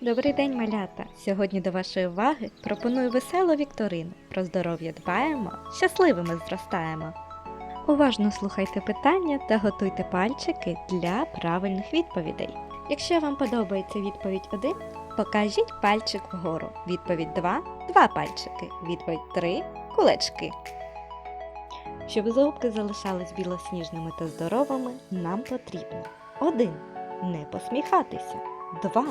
Добрий день, малята! Сьогодні до вашої уваги пропоную веселу вікторину. Про здоров'я дбаємо, щасливими зростаємо. Уважно слухайте питання та готуйте пальчики для правильних відповідей. Якщо вам подобається відповідь 1, покажіть пальчик вгору. Відповідь 2 два пальчики. Відповідь 3 кулечки. Щоб зубки залишались білосніжними та здоровими, нам потрібно 1. Не посміхатися. 2.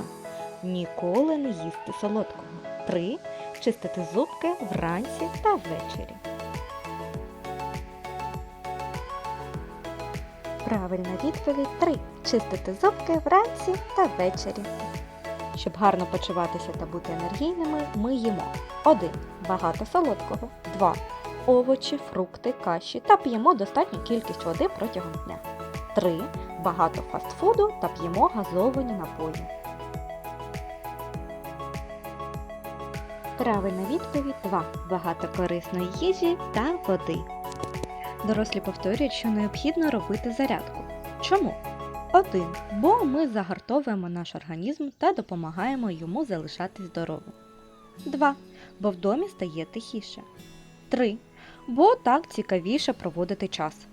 Ніколи не їсти солодкого. 3. Чистити зубки вранці та ввечері. Правильна відповідь 3. Чистити зубки вранці та ввечері. Щоб гарно почуватися та бути енергійними, ми їмо 1. Багато солодкого. 2. Овочі, фрукти, каші та п'ємо достатню кількість води протягом дня. 3. Багато фастфуду та п'ємо газовані напої. Правильна відповідь 2. Багато корисної їжі та води. Дорослі повторюють, що необхідно робити зарядку. Чому? 1. Бо ми загартовуємо наш організм та допомагаємо йому залишатись здоровим. 2. Бо в домі стає тихіше. 3. Бо так цікавіше проводити час.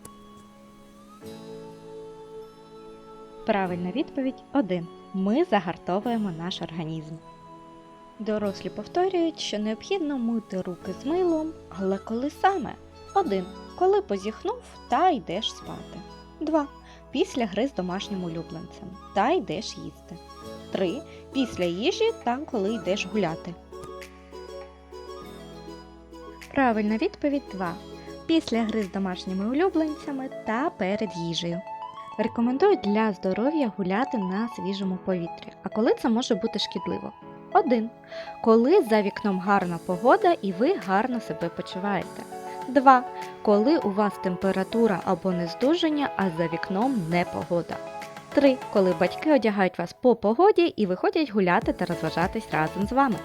Правильна відповідь 1. Ми загартовуємо наш організм. Дорослі повторюють, що необхідно мити руки з милом, але коли саме? 1. Коли позіхнув та йдеш спати. 2. Після гри з домашнім улюбленцем та йдеш їсти. 3. Після їжі та коли йдеш гуляти. Правильна відповідь 2. Після гри з домашніми улюбленцями та перед їжею. Рекомендують для здоров'я гуляти на свіжому повітрі. А коли це може бути шкідливо? 1. Коли за вікном гарна погода і ви гарно себе почуваєте. 2. Коли у вас температура або нездужання, а за вікном непогода. 3. Коли батьки одягають вас по погоді і виходять гуляти та розважатись разом з вами.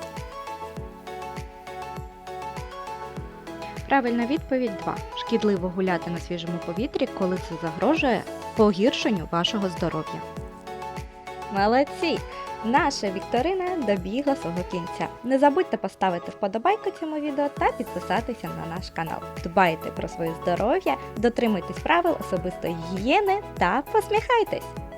Правильна відповідь 2. Шкідливо гуляти на свіжому повітрі, коли це загрожує погіршенню вашого здоров'я. Молодці! Наша вікторина добігла свого кінця. Не забудьте поставити вподобайку цьому відео та підписатися на наш канал. Дбайте про своє здоров'я, дотримуйтесь правил особистої гігієни та посміхайтесь!